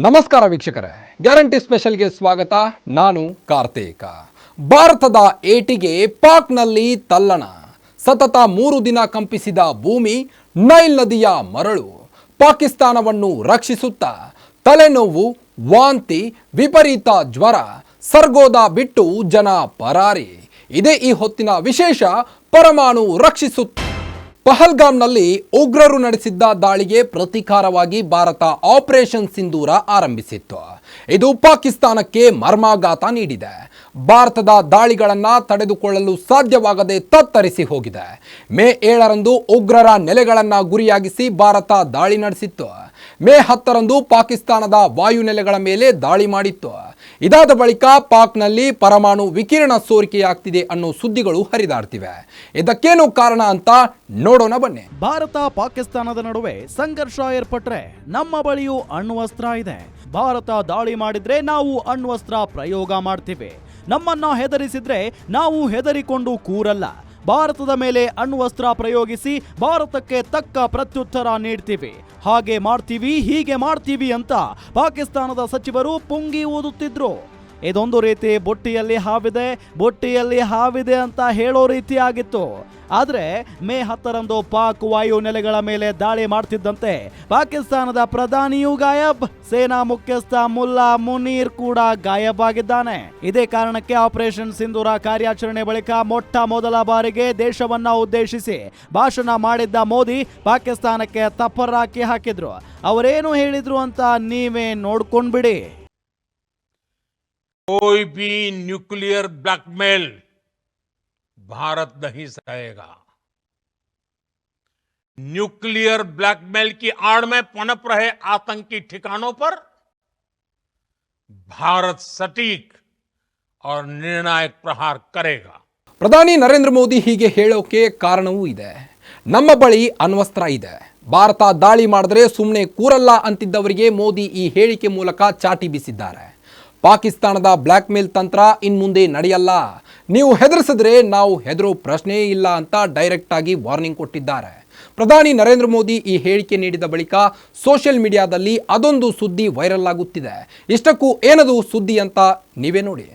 ನಮಸ್ಕಾರ ವೀಕ್ಷಕರೇ. ಗ್ಯಾರಂಟಿ ಸ್ಪೆಷಲ್ಗೆ ಸ್ವಾಗತ. ನಾನು ಕಾರ್ತಿಕ. ಭಾರತದ ಏಟಿಗೆ ಪಾಕ್ನಲ್ಲಿ ತಲ್ಲಣ. ಸತತ ಮೂರು ದಿನ ಕಂಪಿಸಿದ ಭೂಮಿ ನೈಲ್ ನದಿಯ ಮರಳು ಪಾಕಿಸ್ತಾನವನ್ನು ರಕ್ಷಿಸುತ್ತಾ ತಲೆನೋವು, ವಾಂತಿ, ವಿಪರೀತ ಜ್ವರ, ಸರ್ಗೋದ ಬಿಟ್ಟು ಜನ ಪರಾರಿ. ಇದೇ ಈ ಹೊತ್ತಿನ ವಿಶೇಷ ಪರಮಾಣು ರಕ್ಷಿಸುತ್ತ ಪಹಲ್ಗಾಮ್ನಲ್ಲಿ ಉಗ್ರರು ನಡೆಸಿದ್ದ ದಾಳಿಗೆ ಪ್ರತೀಕಾರವಾಗಿ ಭಾರತ ಆಪರೇಷನ್ ಸಿಂಧೂರ ಆರಂಭಿಸಿತ್ತು. ಇದು ಪಾಕಿಸ್ತಾನಕ್ಕೆ ಮರ್ಮಾಘಾತ ನೀಡಿದೆ. ಭಾರತದ ದಾಳಿಗಳನ್ನು ತಡೆದುಕೊಳ್ಳಲು ಸಾಧ್ಯವಾಗದೆ ತತ್ತರಿಸಿ ಹೋಗಿದೆ. ಮೇ ಏಳರಂದು ಉಗ್ರರ ನೆಲೆಗಳನ್ನು ಗುರಿಯಾಗಿಸಿ ಭಾರತ ದಾಳಿ ನಡೆಸಿತ್ತು. ಮೇ ಹತ್ತರಂದು ಪಾಕಿಸ್ತಾನದ ವಾಯುನೆಲೆಗಳ ಮೇಲೆ ದಾಳಿ ಮಾಡಿತ್ತು. ಇದಾದ ಬಳಿಕ ಪಾಕ್ನಲ್ಲಿ ಪರಮಾಣು ವಿಕಿರಣ ಸೋರಿಕೆಯಾಗ್ತಿದೆ ಅನ್ನೋ ಸುದ್ದಿಗಳು ಹರಿದಾಡ್ತಿವೆ. ಇದಕ್ಕೇನು ಕಾರಣ ಅಂತ ನೋಡೋಣ ಬನ್ನಿ. ಭಾರತ ಪಾಕಿಸ್ತಾನದ ನಡುವೆ ಸಂಘರ್ಷ ಏರ್ಪಟ್ರೆ ನಮ್ಮ ಬಳಿಯೂ ಅಣ್ವಸ್ತ್ರ ಇದೆ. ಭಾರತ ದಾಳಿ ಮಾಡಿದ್ರೆ ನಾವು ಅಣ್ವಸ್ತ್ರ ಪ್ರಯೋಗ ಮಾಡ್ತೀವಿ. ನಮ್ಮನ್ನ ಹೆದರಿಸಿದ್ರೆ ನಾವು ಹೆದರಿಕೊಂಡು ಕೂರಲ್ಲ. ಭಾರತದ ಮೇಲೆ ಅಣ್ವಸ್ತ್ರ ಪ್ರಯೋಗಿಸಿ ಭಾರತಕ್ಕೆ ತಕ್ಕ ಪ್ರತ್ಯುತ್ತರ ನೀಡ್ತೀವಿ. ಹಾಗೆ ಮಾಡ್ತೀವಿ, ಹೀಗೆ ಮಾಡ್ತೀವಿ ಅಂತ ಪಾಕಿಸ್ತಾನದ ಸಚಿವರು ಪುಂಗಿ ಊದುತ್ತಿದ್ರು. ಇದೊಂದು ರೀತಿ ಬೊಟ್ಟಿಯಲ್ಲಿ ಹಾವಿದೆ ಬೊಟ್ಟಿಯಲ್ಲಿ ಹಾವಿದೆ ಅಂತ ಹೇಳೋ ರೀತಿ ಆಗಿತ್ತು ಆದ್ರೆ ಮೇ ಹತ್ತರಂದು ಪಾಕ್ ವಾಯು ನೆಲೆಗಳ ಮೇಲೆ ದಾಳಿ ಮಾಡ್ತಿದ್ದಂತೆ ಪಾಕಿಸ್ತಾನದ ಪ್ರಧಾನಿಯೂ ಗಾಯಬ್, ಸೇನಾ ಮುಖ್ಯಸ್ಥ ಮುಲ್ಲಾ ಮುನೀರ್ ಕೂಡ ಗಾಯಬ್ ಆಗಿದ್ದಾನೆ. ಇದೇ ಕಾರಣಕ್ಕೆ ಆಪರೇಷನ್ ಸಿಂಧೂರ ಕಾರ್ಯಾಚರಣೆ ಬಳಿಕ ಮೊಟ್ಟ ಮೊದಲ ಬಾರಿಗೆ ದೇಶವನ್ನ ಉದ್ದೇಶಿಸಿ ಭಾಷಣ ಮಾಡಿದ್ದ ಮೋದಿ ಪಾಕಿಸ್ತಾನಕ್ಕೆ ತಪ್ಪರಾಕಿ ಹಾಕಿದ್ರು. ಅವರೇನು ಹೇಳಿದ್ರು ಅಂತ ನೀವೇ ನೋಡ್ಕೊಂಡ್ಬಿಡಿ. कोई भी न्यूक्लियर ब्लैकमेल भारत नहीं सहेगा न्यूक्लियर ब्लैकमेल की आड़ में पनप रहे आतंकी ठिकानों पर भारत सटीक और निर्णायक प्रहार करेगा ಪ್ರಧಾನಿ ನರೇಂದ್ರ ಮೋದಿ ಹೀಗೆ ಹೇಳೋಕೆ ಕಾರಣವೂ ಇದೆ ನಮ್ಮ ಬಳಿ ಅಣ್ವಸ್ತ್ರ ಇದೆ ಭಾರತ ದಾಳಿ ಮಾಡಿದ್ರೆ ಸುಮ್ಮನೆ ಕೂರಲ್ಲ ಅಂತಿದ್ದವರಿಗೆ ಮೋದಿ ಈ ಹೇಳಿಕೆ ಮೂಲಕ ಚಾಟಿ ಬೀಸಿದ್ದಾರೆ ಪಾಕಿಸ್ತಾನದ ಬ್ಲ್ಯಾಕ್ ಮೇಲ್ ತಂತ್ರ ಇನ್ಮುಂದೆ ನಡೆಯಲ್ಲ. ನೀವು ಹೆದರಿಸಿದ್ರೆ ನಾವು ಹೆದರೋ ಪ್ರಶ್ನೆಯೇ ಇಲ್ಲ ಅಂತ ಡೈರೆಕ್ಟ್ ಆಗಿ ವಾರ್ನಿಂಗ್ ಕೊಟ್ಟಿದ್ದಾರೆ. ಪ್ರಧಾನಿ ನರೇಂದ್ರ ಮೋದಿ ಈ ಹೇಳಿಕೆ ನೀಡಿದ ಬಳಿಕ ಸೋಷಿಯಲ್ ಮೀಡಿಯಾದಲ್ಲಿ ಅದೊಂದು ಸುದ್ದಿ ವೈರಲ್ ಆಗುತ್ತಿದೆ. ಇಷ್ಟಕ್ಕೂ ಏನದು ಸುದ್ದಿ ಅಂತ ನೀವೇ ನೋಡಿ.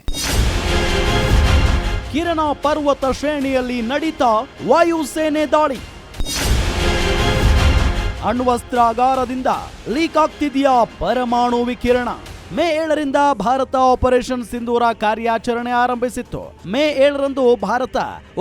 ಕಿರಣ ಪರ್ವತ ಶ್ರೇಣಿಯಲ್ಲಿ ನಡೀತ ವಾಯುಸೇನೆ ದಾಳಿ. ಅಣ್ವಸ್ತ್ರಾಗಾರದಿಂದ ಲೀಕ್ ಆಗ್ತಿದೆಯಾ ಪರಮಾಣು ವಿಕಿರಣ? ಮೇ ಏಳರಿಂದ ಭಾರತ ಆಪರೇಷನ್ ಸಿಂಧೂರ ಕಾರ್ಯಾಚರಣೆ ಆರಂಭಿಸಿತ್ತು. ಮೇ ಏಳರಂದು ಭಾರತ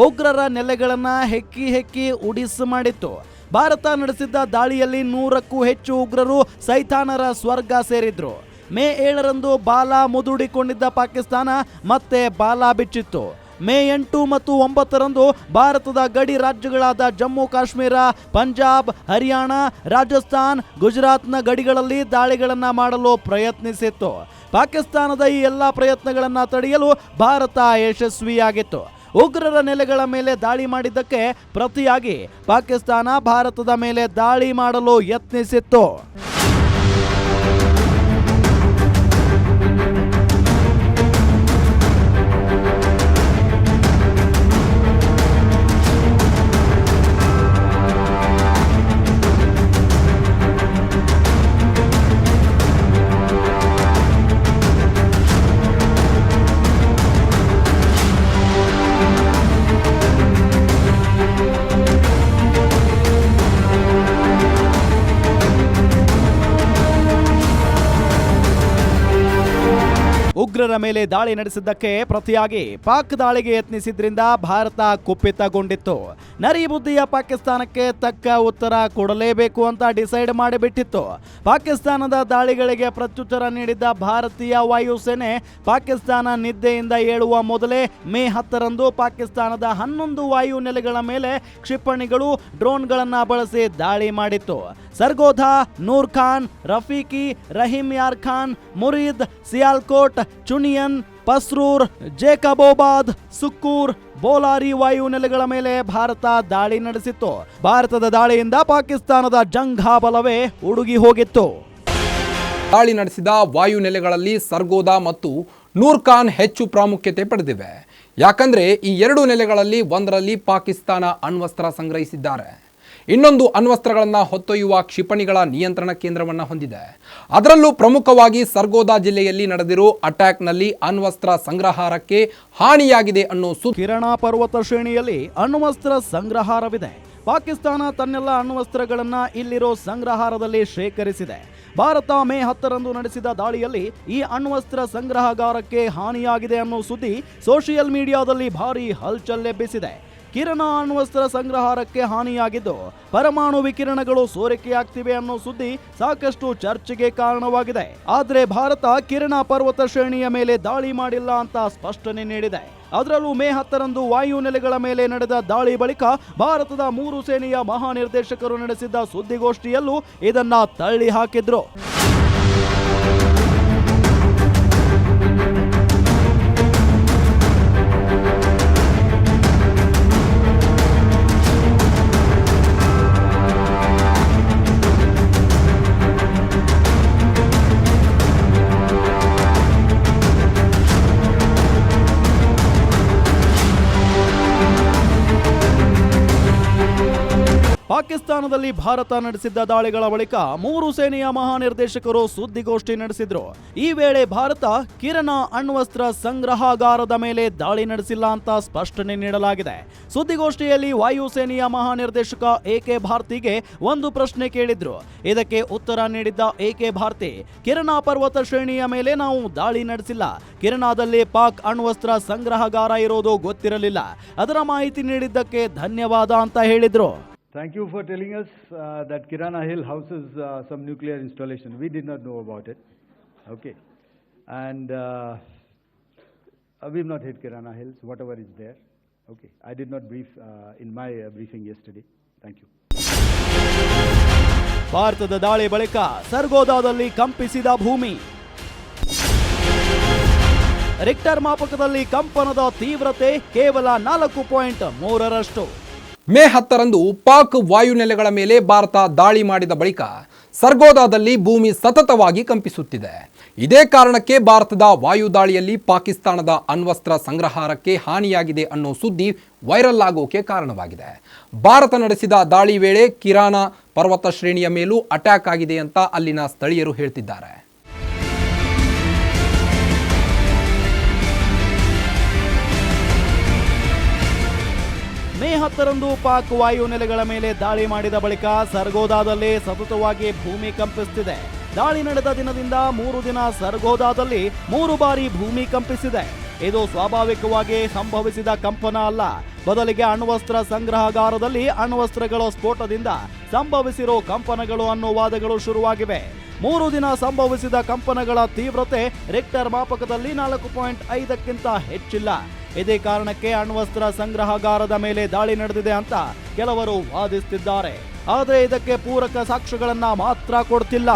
ಉಗ್ರರ ನೆಲೆಗಳನ್ನ ಹೆಕ್ಕಿ ಹೆಕ್ಕಿ ಉಡಿಸ್ ಮಾಡಿತ್ತು. ಭಾರತ ನಡೆಸಿದ್ದ ದಾಳಿಯಲ್ಲಿ ನೂರಕ್ಕೂ ಹೆಚ್ಚು ಉಗ್ರರು ಸೈತಾನರ ಸ್ವರ್ಗ ಸೇರಿದ್ರು. ಮೇ ಏಳರಂದು ಬಾಲ ಮುದುಡಿಕೊಂಡಿದ್ದ ಪಾಕಿಸ್ತಾನ ಮತ್ತೆ ಬಾಲ ಬಿಚ್ಚಿತ್ತು. ಮೇ ಎಂಟು ಮತ್ತು ಒಂಬತ್ತರಂದು ಭಾರತದ ಗಡಿ ರಾಜ್ಯಗಳಾದ ಜಮ್ಮು ಕಾಶ್ಮೀರ, ಪಂಜಾಬ್, ಹರಿಯಾಣ, ರಾಜಸ್ಥಾನ್, ಗುಜರಾತ್ನ ಗಡಿಗಳಲ್ಲಿ ದಾಳಿಗಳನ್ನು ಮಾಡಲು ಪ್ರಯತ್ನಿಸಿತ್ತು. ಪಾಕಿಸ್ತಾನದ ಈ ಎಲ್ಲ ಪ್ರಯತ್ನಗಳನ್ನು ತಡೆಯಲು ಭಾರತ ಯಶಸ್ವಿಯಾಗಿತ್ತು. ಉಗ್ರರ ನೆಲೆಗಳ ಮೇಲೆ ದಾಳಿ ಮಾಡಿದ್ದಕ್ಕೆ ಪ್ರತಿಯಾಗಿ ಪಾಕಿಸ್ತಾನ ಭಾರತದ ಮೇಲೆ ದಾಳಿ ಮಾಡಲು ಯತ್ನಿಸಿತ್ತು. ಉಗ್ರರ ಮೇಲೆ ದಾಳಿ ನಡೆಸಿದ್ದಕ್ಕೆ ಪ್ರತಿಯಾಗಿ ಪಾಕ್ ದಾಳಿಗೆ ಯತ್ನಿಸಿದ್ರಿಂದ ಭಾರತ ಕುಪ್ಪಿತಗೊಂಡಿತ್ತು ನರಿ ಬುದ್ಧಿಯ ಪಾಕಿಸ್ತಾನಕ್ಕೆ ತಕ್ಕ ಉತ್ತರ ಕೊಡಲೇಬೇಕು ಅಂತ ಡಿಸೈಡ್ ಮಾಡಿಬಿಟ್ಟಿತ್ತು. ಪಾಕಿಸ್ತಾನದ ದಾಳಿಗಳಿಗೆ ಪ್ರತ್ಯುತ್ತರ ನೀಡಿದ್ದ ಭಾರತೀಯ ವಾಯುಸೇನೆ ಪಾಕಿಸ್ತಾನ ನಿದ್ದೆಯಿಂದ ಏಳುವ ಮೊದಲೇ ಮೇ ಹತ್ತರಂದು ಪಾಕಿಸ್ತಾನದ ಹನ್ನೊಂದು ವಾಯು ನೆಲೆಗಳ ಮೇಲೆ ಕ್ಷಿಪಣಿಗಳು, ಡ್ರೋನ್ಗಳನ್ನು ಬಳಸಿ ದಾಳಿ ಮಾಡಿತ್ತು. ಸರ್ಗೋಧಾ ನೂರ್ ಖಾನ್ ರಫೀಕಿ ರಹೀಮ್ ಯಾರ್ ಖಾನ್, ಮುರೀದ್, ಸಿಯಾಲ್ಕೋಟ್ ಚುನಿಯನ್, ಪಸ್ರೂರ್, ಜೇಕಬೋಬಾದ್, ಸುಕ್ಕೂರ್, ಬೋಲಾರಿ ವಾಯು ನೆಲೆಗಳ ಮೇಲೆ ಭಾರತ ದಾಳಿ ನಡೆಸಿತ್ತು. ಭಾರತದ ದಾಳಿಯಿಂದ ಪಾಕಿಸ್ತಾನದ ಜಂಘಾಬಲವೇ ಉಡುಗಿ ಹೋಗಿತ್ತು. ದಾಳಿ ನಡೆಸಿದ ವಾಯು ನೆಲೆಗಳಲ್ಲಿ ಸರ್ಗೋದಾ ಮತ್ತು ನೂರ್ಖಾನ್ ಹೆಚ್ಚು ಪ್ರಾಮುಖ್ಯತೆ ಪಡೆದಿವೆ. ಯಾಕಂದ್ರೆ ಈ ಎರಡು ನೆಲೆಗಳಲ್ಲಿ ಒಂದರಲ್ಲಿ ಪಾಕಿಸ್ತಾನ ಅಣ್ವಸ್ತ್ರ ಸಂಗ್ರಹಿಸಿದ್ದಾರೆ. ಇನ್ನೊಂದು ಅಣ್ವಸ್ತ್ರಗಳನ್ನು ಹೊತ್ತೊಯ್ಯುವ ಕ್ಷಿಪಣಿಗಳ ನಿಯಂತ್ರಣ ಕೇಂದ್ರವನ್ನು ಹೊಂದಿದೆ. ಅದರಲ್ಲೂ ಪ್ರಮುಖವಾಗಿ ಸರ್ಗೋದಾ ಜಿಲ್ಲೆಯಲ್ಲಿ ನಡೆದಿರೋ ಅಟ್ಯಾಕ್ನಲ್ಲಿ ಅಣ್ವಸ್ತ್ರ ಸಂಗ್ರಹಾರಕ್ಕೆ ಹಾನಿಯಾಗಿದೆ ಅನ್ನೋ ಸು ಕಿರಣ ಪರ್ವತ ಶ್ರೇಣಿಯಲ್ಲಿ ಅಣ್ವಸ್ತ್ರ ಸಂಗ್ರಹಾರವಿದೆ. ಪಾಕಿಸ್ತಾನ ತನ್ನೆಲ್ಲ ಅಣ್ವಸ್ತ್ರಗಳನ್ನು ಇಲ್ಲಿರೋ ಸಂಗ್ರಹಾರದಲ್ಲಿ ಶೇಖರಿಸಿದೆ. ಭಾರತ ಮೇ ಹತ್ತರಂದು ನಡೆಸಿದ ದಾಳಿಯಲ್ಲಿ ಈ ಅಣ್ವಸ್ತ್ರ ಸಂಗ್ರಹಗಾರಕ್ಕೆ ಹಾನಿಯಾಗಿದೆ ಅನ್ನೋ ಸುದ್ದಿ ಸೋಷಿಯಲ್ ಮೀಡಿಯಾದಲ್ಲಿ ಭಾರೀ ಹಲ್ಚಲ್ ಎಬ್ಬಿಸಿದೆ. ಕಿರಣ ಅಣ್ವಸ್ತ್ರ ಸಂಗ್ರಹಾರಕ್ಕೆ ಹಾನಿಯಾಗಿದ್ದು, ಪರಮಾಣು ವಿಕಿರಣಗಳು ಸೋರಿಕೆಯಾಗ್ತಿವೆ ಅನ್ನೋ ಸುದ್ದಿ ಸಾಕಷ್ಟು ಚರ್ಚೆಗೆ ಕಾರಣವಾಗಿದೆ. ಆದರೆ ಭಾರತ ಕಿರಣ ಪರ್ವತ ಶ್ರೇಣಿಯ ಮೇಲೆ ದಾಳಿ ಮಾಡಿಲ್ಲ ಅಂತ ಸ್ಪಷ್ಟನೆ ನೀಡಿದೆ. ಅದರಲ್ಲೂ ಮೇ ಹತ್ತರಂದು ವಾಯು ನೆಲೆಗಳ ಮೇಲೆ ನಡೆದ ದಾಳಿ ಬಳಿಕ ಭಾರತದ ಮೂರು ಸೇನೆಯ ಮಹಾನಿರ್ದೇಶಕರು ನಡೆಸಿದ್ದ ಸುದ್ದಿಗೋಷ್ಠಿಯಲ್ಲೂ ಇದನ್ನ ತಳ್ಳಿ ಹಾಕಿದ್ರು ಪಾಕಿಸ್ತಾನದಲ್ಲಿ ಭಾರತ ನಡೆಸಿದ್ದ ದಾಳಿಗಳ ಬಳಿಕ ಮೂರು ಸೇನೆಯ ಮಹಾನಿರ್ದೇಶಕರು ಸುದ್ದಿಗೋಷ್ಠಿ ನಡೆಸಿದ್ರು. ಈ ವೇಳೆ ಭಾರತ ಕಿರಣ ಅಣ್ವಸ್ತ್ರ ಸಂಗ್ರಹಾಗಾರದ ಮೇಲೆ ದಾಳಿ ನಡೆಸಿಲ್ಲ ಅಂತ ಸ್ಪಷ್ಟನೆ ನೀಡಲಾಗಿದೆ. ಸುದ್ದಿಗೋಷ್ಠಿಯಲ್ಲಿ ವಾಯುಸೇನೆಯ ಮಹಾನಿರ್ದೇಶಕ ಎ ಕೆ ಭಾರತಿಗೆ ಒಂದು ಪ್ರಶ್ನೆ ಕೇಳಿದ್ರು. ಇದಕ್ಕೆ ಉತ್ತರ ನೀಡಿದ್ದ ಎ ಕೆ ಭಾರತಿ, ಕಿರಣ ಪರ್ವತ ಶ್ರೇಣಿಯ ಮೇಲೆ ನಾವು ದಾಳಿ ನಡೆಸಿಲ್ಲ. ಕಿರಣದಲ್ಲಿ ಪಾಕ್ ಅಣ್ವಸ್ತ್ರ ಸಂಗ್ರಹಗಾರ ಇರೋದು ಗೊತ್ತಿರಲಿಲ್ಲ. ಅದರ ಮಾಹಿತಿ ನೀಡಿದ್ದಕ್ಕೆ ಧನ್ಯವಾದ ಅಂತ ಹೇಳಿದ್ರು. Thank you for telling us uh, that Kirana Hill houses uh, some nuclear installation. We did not know about it. Okay. And uh, uh, we've not hit Kirana Hills, whatever is there. Okay. I did not brief uh, in my uh, briefing yesterday. Thank you. ಭಾರತದ ದಾಳಿ ಬಳಿಕ ಸರ್ಗೋದಾದಲ್ಲಿ ಕಂಪಿಸಿದ ಭೂಮಿ Richter ಮಾಪಕದಲ್ಲಿ ಕಂಪನದ ತೀವ್ರತೆ ಕೇವಲ ನಾಲ್ಕು point ಮೂರರಷ್ಟು ಮೇ ಹತ್ತರಂದು ಪಾಕ್ ವಾಯುನೆಲೆಗಳ ಮೇಲೆ ಭಾರತ ದಾಳಿ ಮಾಡಿದ ಬಳಿಕ ಸರ್ಗೋದಾದಲ್ಲಿ ಭೂಮಿ ಸತತವಾಗಿ ಕಂಪಿಸುತ್ತಿದೆ. ಇದೇ ಕಾರಣಕ್ಕೆ ಭಾರತದ ವಾಯು ದಾಳಿಯಲ್ಲಿ ಪಾಕಿಸ್ತಾನದ ಅಣ್ವಸ್ತ್ರ ಸಂಗ್ರಹಾರಕ್ಕೆ ಹಾನಿಯಾಗಿದೆ ಅನ್ನೋ ಸುದ್ದಿ ವೈರಲ್ ಆಗೋಕೆ ಕಾರಣವಾಗಿದೆ. ಭಾರತ ನಡೆಸಿದ ದಾಳಿ ವೇಳೆ ಕಿರಾನ ಪರ್ವತ ಶ್ರೇಣಿಯ ಮೇಲೂ ಅಟ್ಯಾಕ್ ಆಗಿದೆ ಅಂತ ಅಲ್ಲಿನ ಸ್ಥಳೀಯರು ಹೇಳ್ತಿದ್ದಾರೆ. ಹತ್ತರಂದು ಪಾಕ್ ವಾಯು ನೆಲೆಗಳ ಮೇಲೆ ದಾಳಿ ಮಾಡಿದ ಬಳಿಕ ಸರ್ಗೋದಾದಲ್ಲಿ ಸತತವಾಗಿ ಭೂಮಿ ಕಂಪಿಸುತ್ತಿದೆ ದಾಳಿ ನಡೆದ ದಿನದಿಂದ ಮೂರು ದಿನ ಸರ್ಗೋದಾದಲ್ಲಿ ಮೂರು ಬಾರಿ ಭೂಮಿ ಕಂಪಿಸಿದೆ. ಇದು ಸ್ವಾಭಾವಿಕವಾಗಿ ಸಂಭವಿಸಿದ ಕಂಪನ ಅಲ್ಲ. ಬದಲಿಗೆ ಅಣ್ವಸ್ತ್ರ ಸಂಗ್ರಹಗಾರದಲ್ಲಿ ಅಣ್ವಸ್ತ್ರಗಳ ಸ್ಫೋಟದಿಂದ ಸಂಭವಿಸಿರೋ ಕಂಪನಗಳು ಅನ್ನೋ ವಾದಗಳು ಶುರುವಾಗಿವೆ. ಮೂರು ದಿನ ಸಂಭವಿಸಿದ ಕಂಪನಗಳ ತೀವ್ರತೆ ರಿಕ್ಟರ್ ಮಾಪಕದಲ್ಲಿ ನಾಲ್ಕು ಪಾಯಿಂಟ್ ಐದಕ್ಕಿಂತ ಹೆಚ್ಚಿಲ್ಲ. ಇದೇ ಕಾರಣಕ್ಕೆ ಅಣ್ವಸ್ತ್ರ ಸಂಗ್ರಹಗಾರದ ಮೇಲೆ ದಾಳಿ ನಡೆದಿದೆ ಅಂತ ಕೆಲವರು ವಾದಿಸುತ್ತಿದ್ದಾರೆ ಆದರೆ ಇದಕ್ಕೆ ಪೂರಕ ಸಾಕ್ಷ್ಯಗಳನ್ನ ಮಾತ್ರ ಕೊಡ್ತಿಲ್ಲ.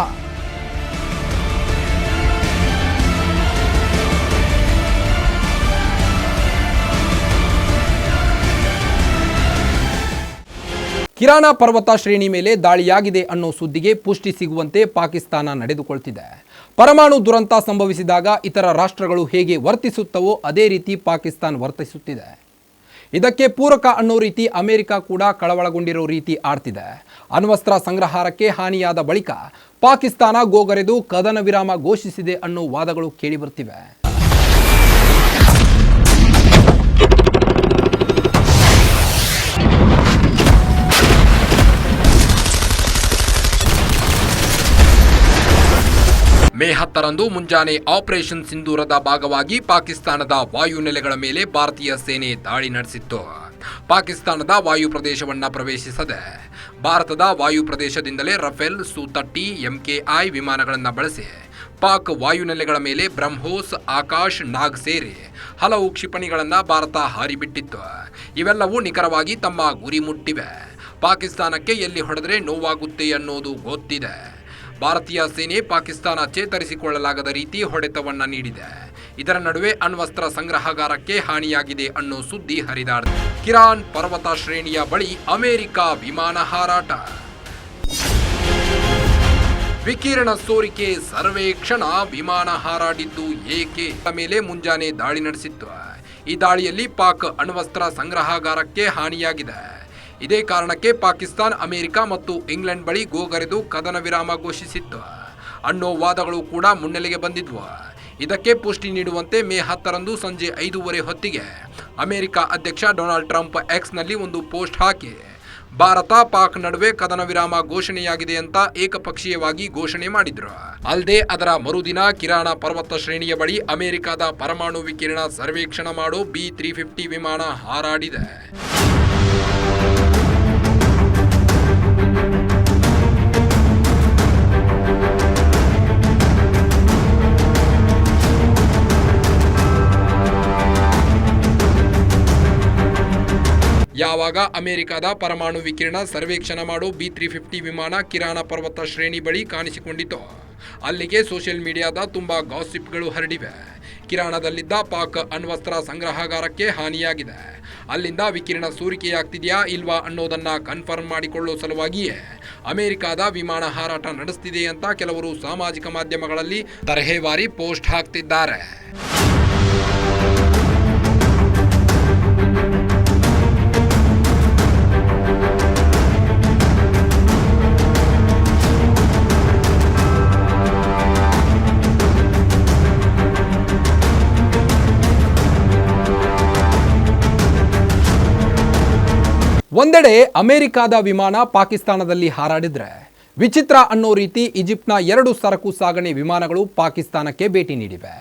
ಕಿರಾಣ ಪರ್ವತ ಶ್ರೇಣಿ ಮೇಲೆ ದಾಳಿಯಾಗಿದೆ ಅನ್ನೋ ಸುದ್ದಿಗೆ ಪುಷ್ಟಿ ಸಿಗುವಂತೆ ಪಾಕಿಸ್ತಾನ ನಡೆದುಕೊಳ್ತಿದೆ. ಪರಮಾಣು ದುರಂತ ಸಂಭವಿಸಿದಾಗ ಇತರ ರಾಷ್ಟ್ರಗಳು ಹೇಗೆ ವರ್ತಿಸುತ್ತವೋ ಅದೇ ರೀತಿ ಪಾಕಿಸ್ತಾನ್ ವರ್ತಿಸುತ್ತಿದೆ. ಇದಕ್ಕೆ ಪೂರಕ ಅನ್ನೋ ರೀತಿ ಅಮೆರಿಕ ಕೂಡ ಕಳವಳಗೊಂಡಿರೋ ರೀತಿ ಆಡ್ತಿದೆ. ಅಣ್ವಸ್ತ್ರ ಸಂಗ್ರಹಾರಕ್ಕೆ ಹಾನಿಯಾದ ಬಳಿಕ ಪಾಕಿಸ್ತಾನ ಗೋಗರೆದು ಕದನ ವಿರಾಮ ಘೋಷಿಸಿದೆ ಅನ್ನೋ ವಾದಗಳು ಕೇಳಿಬರ್ತಿವೆ ಮೇ ಹತ್ತರಂದು ಮುಂಜಾನೆ ಆಪರೇಷನ್ ಸಿಂಧೂರದ ಭಾಗವಾಗಿ ಪಾಕಿಸ್ತಾನದ ವಾಯುನೆಲೆಗಳ ಮೇಲೆ ಭಾರತೀಯ ಸೇನೆ ದಾಳಿ ನಡೆಸಿತ್ತು. ಪಾಕಿಸ್ತಾನದ ವಾಯು ಪ್ರದೇಶವನ್ನು ಪ್ರವೇಶಿಸದೆ ಭಾರತದ ವಾಯು ಪ್ರದೇಶದಿಂದಲೇ ರಫೇಲ್ ಸು ಎಂಕೆಐ ವಿಮಾನಗಳನ್ನು ಬಳಸಿ ಪಾಕ್ ವಾಯುನೆಲೆಗಳ ಮೇಲೆ ಬ್ರಹ್ಮೋಸ್, ಆಕಾಶ್, ನಾಗ್ ಸೇರಿ ಹಲವು ಕ್ಷಿಪಣಿಗಳನ್ನು ಭಾರತ ಹಾರಿಬಿಟ್ಟಿತ್ತು. ಇವೆಲ್ಲವೂ ನಿಖರವಾಗಿ ತಮ್ಮ ಗುರಿ ಮುಟ್ಟಿವೆ. ಪಾಕಿಸ್ತಾನಕ್ಕೆ ಎಲ್ಲಿ ಹೊಡೆದರೆ ನೋವಾಗುತ್ತೆ ಅನ್ನೋದು ಗೊತ್ತಿದೆ. ಭಾರತೀಯ ಸೇನೆ ಪಾಕಿಸ್ತಾನ ಚೇತರಿಸಿಕೊಳ್ಳಲಾಗದ ರೀತಿ ಹೊಡೆತವನ್ನ ನೀಡಿದೆ. ಇದರ ನಡುವೆ ಅಣ್ವಸ್ತ್ರ ಸಂಗ್ರಹಗಾರಕ್ಕೆ ಹಾನಿಯಾಗಿದೆ ಅನ್ನೋ ಸುದ್ದಿ ಹರಿದಾಡಿದೆ. ಕಿರಾನ್ ಪರ್ವತ ಶ್ರೇಣಿಯ ಬಳಿ ಅಮೆರಿಕ ವಿಮಾನ ಹಾರಾಟ. ವಿಕಿರಣ ಸೋರಿಕೆ ಸರ್ವೇಕ್ಷಣ ವಿಮಾನ ಹಾರಾಡಿದ್ದು ಏಕೆ? ಮೇಲೆ ಮುಂಜಾನೆ ದಾಳಿ ನಡೆಸಿತ್ತು. ಈ ದಾಳಿಯಲ್ಲಿ ಪಾಕ್ ಅಣ್ವಸ್ತ್ರ ಸಂಗ್ರಹಗಾರಕ್ಕೆ ಹಾನಿಯಾಗಿದೆ. ಇದೇ ಕಾರಣಕ್ಕೆ ಪಾಕಿಸ್ತಾನ್, ಅಮೆರಿಕ ಮತ್ತು ಇಂಗ್ಲೆಂಡ್ ಬಳಿ ಗೋಗರೆದು ಕದನ ವಿರಾಮ ಘೋಷಿಸಿತ್ತು. ಅನ್ನೋ ವಾದಗಳು ಕೂಡ ಮುನ್ನೆಲೆಗೆ ಬಂದಿದ್ವು. ಇದಕ್ಕೆ ಪುಷ್ಟಿ ನೀಡುವಂತೆ ಮೇ ಹತ್ತರಂದು ಸಂಜೆ ಐದೂವರೆ ಹೊತ್ತಿಗೆ ಅಮೆರಿಕ ಅಧ್ಯಕ್ಷ ಡೊನಾಲ್ಡ್ ಟ್ರಂಪ್ ಎಕ್ಸ್ನಲ್ಲಿ ಒಂದು ಪೋಸ್ಟ್ ಹಾಕಿ, ಭಾರತ ಪಾಕ್ ನಡುವೆ ಕದನ ವಿರಾಮ ಘೋಷಣೆಯಾಗಿದೆ ಅಂತ ಏಕಪಕ್ಷೀಯವಾಗಿ ಘೋಷಣೆ ಮಾಡಿದ್ರು. ಅಲ್ಲದೆ ಅದರ ಮರುದಿನ ಕಿರಾಣ ಪರ್ವತ ಶ್ರೇಣಿಯ ಬಳಿ ಅಮೆರಿಕದ ಪರಮಾಣು ವಿಕಿರಣ ಸರ್ವೇಕ್ಷಣ ಮಾಡೋ ಬಿ ತ್ರೀ ಫಿಫ್ಟಿ ವಿಮಾನ ಹಾರಾಡಿದೆ. ಯಾವಾಗ ಅಮೆರಿಕದ ಪರಮಾಣು ವಿಕಿರಣ ಸರ್ವೇಕ್ಷಣ ಮಾಡೋ ಬಿ ತ್ರೀ ಫಿಫ್ಟಿ ವಿಮಾನ ಕಿರಾಣ ಪರ್ವತ ಶ್ರೇಣಿ ಬಳಿ ಕಾಣಿಸಿಕೊಂಡಿತು ಅಲ್ಲಿಗೆ ಸೋಷಿಯಲ್ ಮೀಡಿಯಾದ ತುಂಬಾ ಗಾಸಿಪ್ಗಳು ಹರಡಿವೆ. ಕಿರಾಣದಲ್ಲಿದ್ದ ಪಾಕ್ ಅಣ್ವಸ್ತ್ರ ಸಂಗ್ರಹಾಗಾರಕ್ಕೆ ಹಾನಿಯಾಗಿದೆ. ಅಲ್ಲಿಂದ ವಿಕಿರಣ ಸೋರಿಕೆಯಾಗ್ತಿದೆಯಾ ಇಲ್ವಾ ಅನ್ನೋದನ್ನ ಕನ್ಫರ್ಮ್ ಮಾಡಿಕೊಳ್ಳೋ ಸಲುವಾಗಿಯೇ ಅಮೆರಿಕದ ವಿಮಾನ ಹಾರಾಟ ನಡೆಸ್ತಿದೆ ಅಂತ ಕೆಲವರು ಸಾಮಾಜಿಕ ಮಾಧ್ಯಮಗಳಲ್ಲಿ ತರಹೇವಾರಿ ಪೋಸ್ಟ್ ಹಾಕ್ತಿದ್ದಾರೆ. ಒಂದೆಡೆ ಅಮೆರಿಕಾದ ವಿಮಾನ ಪಾಕಿಸ್ತಾನದಲ್ಲಿ ಹಾರಾಡಿದ್ರೆ ವಿಚಿತ್ರ ಅನ್ನೋ ರೀತಿ ಈಜಿಪ್ಟ್ನ ಎರಡು ಸರಕು ಸಾಗಣೆ ವಿಮಾನಗಳು ಪಾಕಿಸ್ತಾನಕ್ಕೆ ಭೇಟಿ ನೀಡಿವೆ.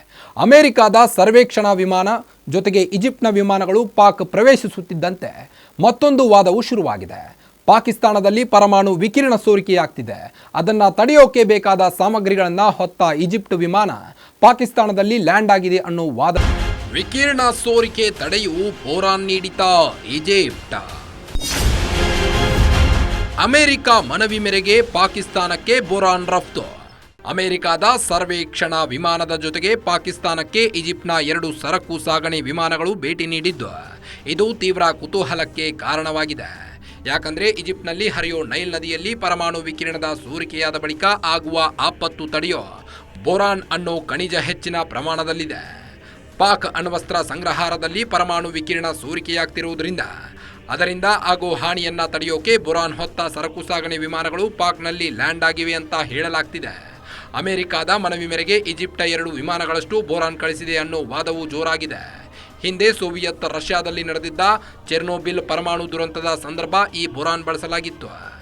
ಅಮೆರಿಕಾದ ಸರ್ವೇಕ್ಷಣಾ ವಿಮಾನ ಜೊತೆಗೆ ಈಜಿಪ್ಟ್ನ ವಿಮಾನಗಳು ಪಾಕ್ ಪ್ರವೇಶಿಸುತ್ತಿದ್ದಂತೆ ಮತ್ತೊಂದು ವಾದವು ಶುರುವಾಗಿದೆ. ಪಾಕಿಸ್ತಾನದಲ್ಲಿ ಪರಮಾಣು ವಿಕಿರಣ ಸೋರಿಕೆಯಾಗ್ತಿದೆ. ಅದನ್ನು ತಡೆಯೋಕೆ ಬೇಕಾದ ಸಾಮಗ್ರಿಗಳನ್ನು ಹೊತ್ತ ಈಜಿಪ್ಟ್ ವಿಮಾನ ಪಾಕಿಸ್ತಾನದಲ್ಲಿ ಲ್ಯಾಂಡ್ ಆಗಿದೆ ಅನ್ನೋ ವಾದ ವಿಕಿರಣ ಸೋರಿಕೆ ತಡೆಯು ಬೋರಾನ್ ನೀಡಿತ ಈಜಿಪ್ಟ್. ಅಮೆರಿಕ ಮನವಿ ಮೇರೆಗೆ ಪಾಕಿಸ್ತಾನಕ್ಕೆ ಬೋರಾನ್ ರಫ್ತು. ಅಮೆರಿಕದ ಸರ್ವೇಕ್ಷಣಾ ವಿಮಾನದ ಜೊತೆಗೆ ಪಾಕಿಸ್ತಾನಕ್ಕೆ ಈಜಿಪ್ಟ್ನ ಎರಡು ಸರಕು ಸಾಗಣೆ ವಿಮಾನಗಳು ಭೇಟಿ ನೀಡಿದ್ದು. ಇದು ತೀವ್ರ ಕುತೂಹಲಕ್ಕೆ ಕಾರಣವಾಗಿದೆ. ಯಾಕಂದ್ರೆ ಈಜಿಪ್ಟ್ನಲ್ಲಿ ಹರಿಯೋ ನೈಲ್ ನದಿಯಲ್ಲಿ ಪರಮಾಣು ವಿಕಿರಣದ ಸೋರಿಕೆಯಾದ ಬಳಿಕ ಆಗುವ ಆಪತ್ತು ತಡೆಯೋ ಬೋರಾನ್ ಅನ್ನೋ ಖನಿಜ ಹೆಚ್ಚಿನ ಪ್ರಮಾಣದಲ್ಲಿದೆ. ಪಾಕ್ ಅಣ್ವಸ್ತ್ರ ಸಂಗ್ರಹಾರದಲ್ಲಿ ಪರಮಾಣು ವಿಕಿರಣ ಸೋರಿಕೆಯಾಗ್ತಿರುವುದರಿಂದ ಅದರಿಂದ ಆಗೋ ಹಾನಿಯನ್ನ ತಡೆಯೋಕೆ ಬುರಾನ್ ಹೊತ್ತ ಸರಕು ಸಾಗಣೆ ವಿಮಾನಗಳು ಪಾಕ್ನಲ್ಲಿ ಲ್ಯಾಂಡ್ ಆಗಿವೆ ಅಂತ ಹೇಳಲಾಗ್ತಿದೆ. ಅಮೆರಿಕದ ಮನವಿ ಮೇರೆಗೆ ಈಜಿಪ್ಟ ಎರಡು ವಿಮಾನಗಳಷ್ಟು ಬೋರಾನ್ ಕಳಿಸಿದೆ ಅನ್ನೋ ವಾದವು ಜೋರಾಗಿದೆ. ಹಿಂದೆ ಸೋವಿಯತ್ ರಷ್ಯಾದಲ್ಲಿ ನಡೆದಿದ್ದ ಚೆರ್ನೋಬಿಲ್ ಪರಮಾಣು ದುರಂತದ ಸಂದರ್ಭ ಈ ಬೋರಾನ್ ಬಳಸಲಾಗಿತ್ತು.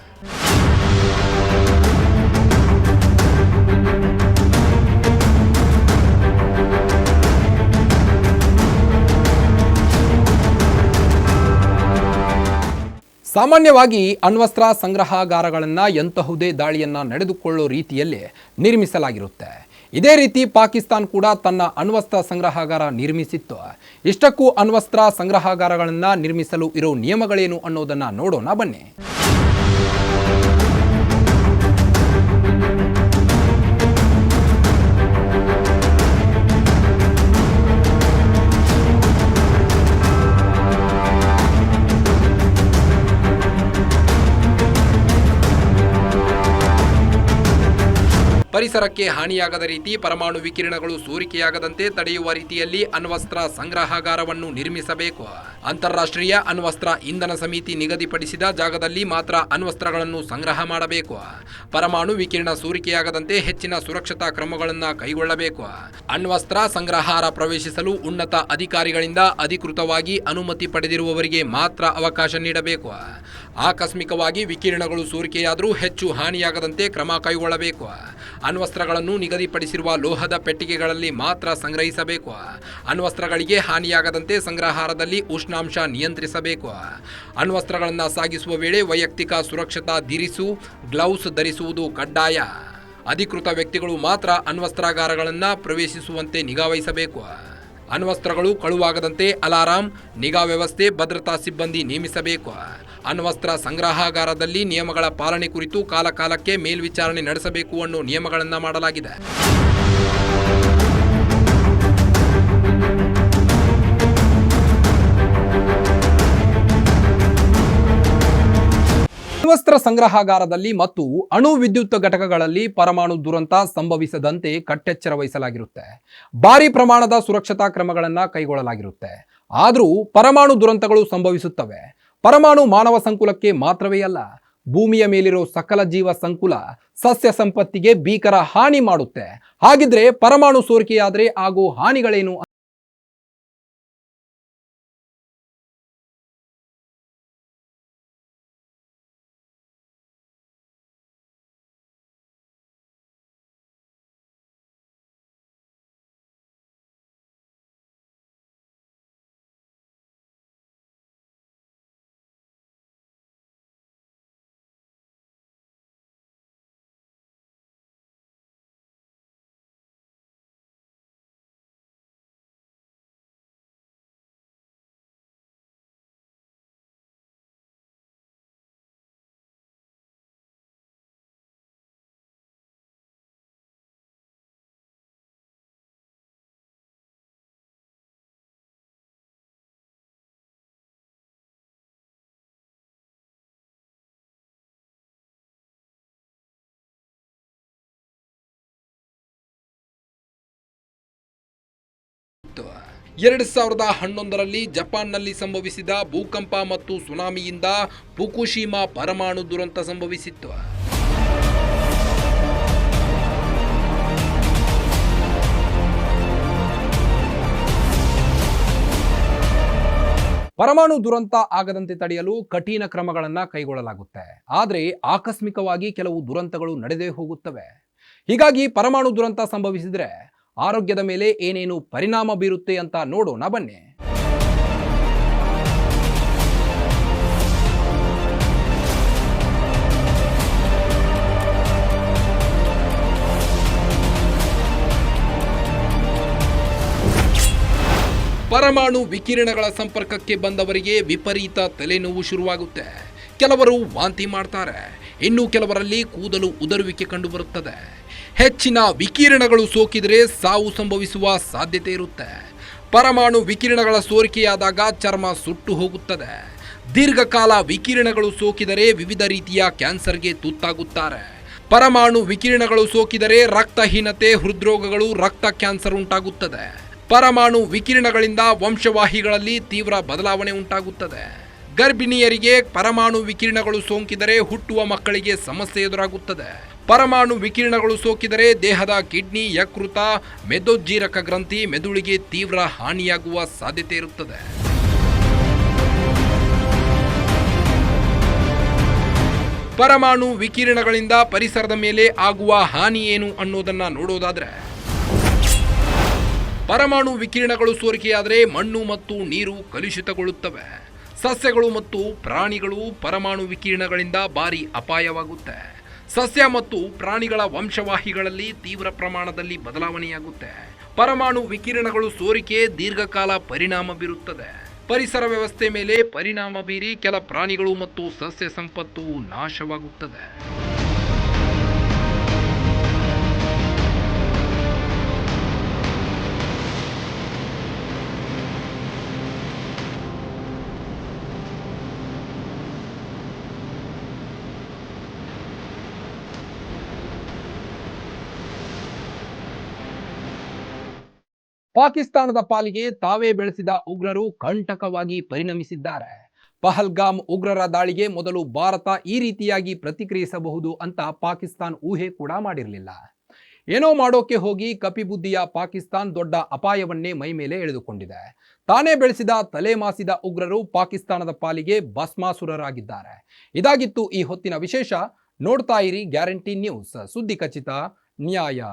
ಸಾಮಾನ್ಯವಾಗಿ ಅಣ್ವಸ್ತ್ರ ಸಂಗ್ರಹಾಗಾರಗಳನ್ನು ಎಂತಹುದೇ ದಾಳಿಯನ್ನ ನಡೆದುಕೊಳ್ಳೋ ರೀತಿಯಲ್ಲಿ ನಿರ್ಮಿಸಲಾಗಿರುತ್ತೆ. ಇದೇ ರೀತಿ ಪಾಕಿಸ್ತಾನ್ ಕೂಡ ತನ್ನ ಅಣ್ವಸ್ತ್ರ ಸಂಗ್ರಹಾಗಾರ ನಿರ್ಮಿಸಿತ್ತು. ಇಷ್ಟಕ್ಕೂ ಅಣ್ವಸ್ತ್ರ ಸಂಗ್ರಹಾಗಾರಗಳನ್ನು ನಿರ್ಮಿಸಲು ಇರೋ ನಿಯಮಗಳೇನು ಅನ್ನೋದನ್ನ ನೋಡೋಣ ಬನ್ನಿ. ಪರಿಸರಕ್ಕೆ ಹಾನಿಯಾಗದ ರೀತಿ ಪರಮಾಣು ವಿಕಿರಣಗಳು ಸೋರಿಕೆಯಾಗದಂತೆ ತಡೆಯುವ ರೀತಿಯಲ್ಲಿ ಅಣ್ವಸ್ತ್ರ ಸಂಗ್ರಹಾಗಾರವನ್ನು ನಿರ್ಮಿಸಬೇಕು. ಅಂತಾರಾಷ್ಟ್ರೀಯ ಅಣ್ವಸ್ತ್ರ ಇಂಧನ ಸಮಿತಿ ನಿಗದಿಪಡಿಸಿದ ಜಾಗದಲ್ಲಿ ಮಾತ್ರ ಅಣ್ವಸ್ತ್ರಗಳನ್ನು ಸಂಗ್ರಹ ಮಾಡಬೇಕು. ಪರಮಾಣು ವಿಕಿರಣ ಸೋರಿಕೆಯಾಗದಂತೆ ಹೆಚ್ಚಿನ ಸುರಕ್ಷತಾ ಕ್ರಮಗಳನ್ನು ಕೈಗೊಳ್ಳಬೇಕು. ಅಣ್ವಸ್ತ್ರ ಸಂಗ್ರಹಾರ ಪ್ರವೇಶಿಸಲು ಉನ್ನತ ಅಧಿಕಾರಿಗಳಿಂದ ಅಧಿಕೃತವಾಗಿ ಅನುಮತಿ ಪಡೆದಿರುವವರಿಗೆ ಮಾತ್ರ ಅವಕಾಶ ನೀಡಬೇಕು. ಆಕಸ್ಮಿಕವಾಗಿ ವಿಕಿರಣಗಳು ಸೋರಿಕೆಯಾದರೂ ಹೆಚ್ಚು ಹಾನಿಯಾಗದಂತೆ ಕ್ರಮ ಕೈಗೊಳ್ಳಬೇಕು. ಅಣ್ವಸ್ತ್ರಗಳನ್ನು ನಿಗದಿಪಡಿಸಿರುವ ಲೋಹದ ಪೆಟ್ಟಿಗೆಗಳಲ್ಲಿ ಮಾತ್ರ ಸಂಗ್ರಹಿಸಬೇಕು. ಅಣ್ವಸ್ತ್ರಗಳಿಗೆ ಹಾನಿಯಾಗದಂತೆ ಸಂಗ್ರಹಾರದಲ್ಲಿ ಉಷ್ಣಾಂಶ ನಿಯಂತ್ರಿಸಬೇಕು. ಅಣ್ವಸ್ತ್ರಗಳನ್ನು ಸಾಗಿಸುವ ವೇಳೆ ವೈಯಕ್ತಿಕ ಸುರಕ್ಷತಾ ದಿರಿಸು ಗ್ಲೌಸ್ ಧರಿಸುವುದು ಕಡ್ಡಾಯ. ಅಧಿಕೃತ ವ್ಯಕ್ತಿಗಳು ಮಾತ್ರ ಅಣ್ವಸ್ತ್ರಾಗಾರಗಳನ್ನು ಪ್ರವೇಶಿಸುವಂತೆ ನಿಗಾವಹಿಸಬೇಕು ಅಣ್ವಸ್ತ್ರಗಳು ಕಳುವಾಗದಂತೆ ಅಲಾರಾಂ, ನಿಗಾ ವ್ಯವಸ್ಥೆ, ಭದ್ರತಾ ಸಿಬ್ಬಂದಿ ನೇಮಿಸಬೇಕು. ಅಣ್ವಸ್ತ್ರ ಸಂಗ್ರಹಾಗಾರದಲ್ಲಿ ನಿಯಮಗಳ ಪಾಲನೆ ಕುರಿತು ಕಾಲಕಾಲಕ್ಕೆ ಮೇಲ್ವಿಚಾರಣೆ ನಡೆಸಬೇಕು ಅನ್ನೋ ನಿಯಮಗಳನ್ನು ಮಾಡಲಾಗಿದೆ. ಅಣ್ವಸ್ತ್ರ ಸಂಗ್ರಹಾಗಾರದಲ್ಲಿ ಮತ್ತು ಅಣು ವಿದ್ಯುತ್ ಘಟಕಗಳಲ್ಲಿ ಪರಮಾಣು ದುರಂತ ಸಂಭವಿಸದಂತೆ ಕಟ್ಟೆಚ್ಚರ ವಹಿಸಲಾಗಿರುತ್ತೆ. ಭಾರಿ ಪ್ರಮಾಣದ ಸುರಕ್ಷತಾ ಕ್ರಮಗಳನ್ನು ಕೈಗೊಳ್ಳಲಾಗಿರುತ್ತೆ. ಆದರೂ ಪರಮಾಣು ದುರಂತಗಳು ಸಂಭವಿಸುತ್ತವೆ. ಪರಮಾಣು ಮಾನವ ಸಂಕುಲಕ್ಕೆ ಮಾತ್ರವೇ ಅಲ್ಲ, ಭೂಮಿಯ ಮೇಲಿರೋ ಸಕಲ ಜೀವ ಸಂಕುಲ ಸಸ್ಯ ಸಂಪತ್ತಿಗೆ ಭೀಕರ ಹಾನಿ ಮಾಡುತ್ತೆ. ಹಾಗಿದ್ರೆ ಪರಮಾಣು ಸೋರಿಕೆಯಾದರೆ ಆಗೋ ಹಾನಿಗಳೇನು ಎರಡು ಸಾವಿರದ ಹನ್ನೊಂದರಲ್ಲಿ ಜಪಾನ್ನಲ್ಲಿ ಸಂಭವಿಸಿದ ಭೂಕಂಪ ಮತ್ತು ಸುನಾಮಿಯಿಂದ ಫುಕುಶಿಮಾ ಪರಮಾಣು ದುರಂತ ಸಂಭವಿಸಿತ್ತು. ಪರಮಾಣು ದುರಂತ ಆಗದಂತೆ ತಡೆಯಲು ಕಠಿಣ ಕ್ರಮಗಳನ್ನು ಕೈಗೊಳ್ಳಲಾಗುತ್ತೆ. ಆದರೆ ಆಕಸ್ಮಿಕವಾಗಿ ಕೆಲವು ದುರಂತಗಳು ನಡೆದೇ ಹೋಗುತ್ತವೆ. ಹೀಗಾಗಿ ಪರಮಾಣು ದುರಂತ ಸಂಭವಿಸಿದ್ರೆ ಆರೋಗ್ಯದ ಮೇಲೆ ಏನೇನು ಪರಿಣಾಮ ಬೀರುತ್ತೆ ಅಂತ ನೋಡೋಣ ಬನ್ನಿ. ಪರಮಾಣು ವಿಕಿರಣಗಳ ಸಂಪರ್ಕಕ್ಕೆ ಬಂದವರಿಗೆ ವಿಪರೀತ ತಲೆನೋವು ಶುರುವಾಗುತ್ತೆ. ಕೆಲವರು ವಾಂತಿ ಮಾಡ್ತಾರೆ. ಇನ್ನು ಕೆಲವರಲ್ಲಿ ಕೂದಲು ಉದರುವಿಕೆ ಕಂಡುಬರುತ್ತದೆ. ಹೆಚ್ಚಿನ ವಿಕಿರಣಗಳು ಸೋಕಿದರೆ ಸಾವು ಸಂಭವಿಸುವ ಸಾಧ್ಯತೆ ಇರುತ್ತೆ. ಪರಮಾಣು ವಿಕಿರಣಗಳ ಸೋರಿಕೆಯಾದಾಗ ಚರ್ಮ ಸುಟ್ಟು ಹೋಗುತ್ತದೆ. ದೀರ್ಘಕಾಲ ವಿಕಿರಣಗಳು ಸೋಕಿದರೆ ವಿವಿಧ ರೀತಿಯ ಕ್ಯಾನ್ಸರ್ಗೆ ತುತ್ತಾಗುತ್ತಾರೆ. ಪರಮಾಣು ವಿಕಿರಣಗಳು ಸೋಕಿದರೆ ರಕ್ತಹೀನತೆ, ಹೃದ್ರೋಗಗಳು, ರಕ್ತ ಕ್ಯಾನ್ಸರ್ ಉಂಟಾಗುತ್ತದೆ. ಪರಮಾಣು ವಿಕಿರಣಗಳಿಂದ ವಂಶವಾಹಿಗಳಲ್ಲಿ ತೀವ್ರ ಬದಲಾವಣೆ ಉಂಟಾಗುತ್ತದೆ. ಗರ್ಭಿಣಿಯರಿಗೆ ಪರಮಾಣು ವಿಕಿರಣಗಳು ಸೋಂಕಿದರೆ ಹುಟ್ಟುವ ಮಕ್ಕಳಿಗೆ ಸಮಸ್ಯೆ ಎದುರಾಗುತ್ತದೆ. ಪರಮಾಣು ವಿಕಿರಣಗಳು ಸೋಕಿದರೆ ದೇಹದ ಕಿಡ್ನಿ, ಯಕೃತ ಮೆದೋಜ್ಜೀರಕ ಗ್ರಂಥಿ, ಮೆದುಳಿಗೆ ತೀವ್ರ ಹಾನಿಯಾಗುವ ಸಾಧ್ಯತೆ ಇರುತ್ತದೆ. ಪರಮಾಣು ವಿಕಿರಣಗಳಿಂದ ಪರಿಸರದ ಮೇಲೆ ಆಗುವ ಹಾನಿ ಏನು ಅನ್ನೋದನ್ನ ನೋಡೋದಾದ್ರೆ, ಪರಮಾಣು ವಿಕಿರಣಗಳು ಸೋರಿಕೆಯಾದರೆ ಮಣ್ಣು ಮತ್ತು ನೀರು ಕಲುಷಿತಗೊಳ್ಳುತ್ತವೆ. ಸಸ್ಯಗಳು ಮತ್ತು ಪ್ರಾಣಿಗಳು ಪರಮಾಣು ವಿಕಿರಣಗಳಿಂದ ಭಾರಿ ಅಪಾಯವಾಗುತ್ತೆ. ಸಸ್ಯ ಮತ್ತು ಪ್ರಾಣಿಗಳ ವಂಶವಾಹಿಗಳಲ್ಲಿ ತೀವ್ರ ಪ್ರಮಾಣದಲ್ಲಿ ಬದಲಾವಣೆಯಾಗುತ್ತೆ. ಪರಮಾಣು ವಿಕಿರಣಗಳು ಸೋರಿಕೆ, ದೀರ್ಘಕಾಲ ಪರಿಣಾಮ ಬೀರುತ್ತದೆ. ಪರಿಸರ ವ್ಯವಸ್ಥೆ ಮೇಲೆ ಪರಿಣಾಮ ಬೀರಿ ಕೆಲ ಪ್ರಾಣಿಗಳು ಮತ್ತು ಸಸ್ಯ ಸಂಪತ್ತು ನಾಶವಾಗುತ್ತದೆ. ಪಾಕಿಸ್ತಾನದ ಪಾಲಿಗೆ ತಾವೇ ಬೆಳೆಸಿದ ಉಗ್ರರು ಕಂಟಕವಾಗಿ ಪರಿಣಮಿಸಿದ್ದಾರೆ. ಪಹಲ್ಗಾಮ್ ಉಗ್ರರ ದಾಳಿಗೆ ಮೊದಲು ಭಾರತ ಈ ರೀತಿಯಾಗಿ ಪ್ರತಿಕ್ರಿಯಿಸಬಹುದು ಅಂತ ಪಾಕಿಸ್ತಾನ್ ಊಹೆ ಕೂಡ ಮಾಡಿರಲಿಲ್ಲ. ಏನೋ ಮಾಡೋಕೆ ಹೋಗಿ ಕಪಿಬುದ್ಧಿಯ ಪಾಕಿಸ್ತಾನ್ ದೊಡ್ಡ ಅಪಾಯವನ್ನೇ ಮೈ ಮೇಲೆ ಎಳೆದುಕೊಂಡಿದೆ. ತಾನೇ ಬೆಳೆಸಿದ ತಲೆಮಾಸಿದ ಉಗ್ರರು ಪಾಕಿಸ್ತಾನದ ಪಾಲಿಗೆ ಭಸ್ಮಾಸುರರಾಗಿದ್ದಾರೆ. ಇದಾಗಿತ್ತು ಈ ಹೊತ್ತಿನ ವಿಶೇಷ. ನೋಡ್ತಾ ಇರಿ ಗ್ಯಾರಂಟಿ ನ್ಯೂಸ್. ಸುದ್ದಿ ಖಚಿತ. ನ್ಯಾಯ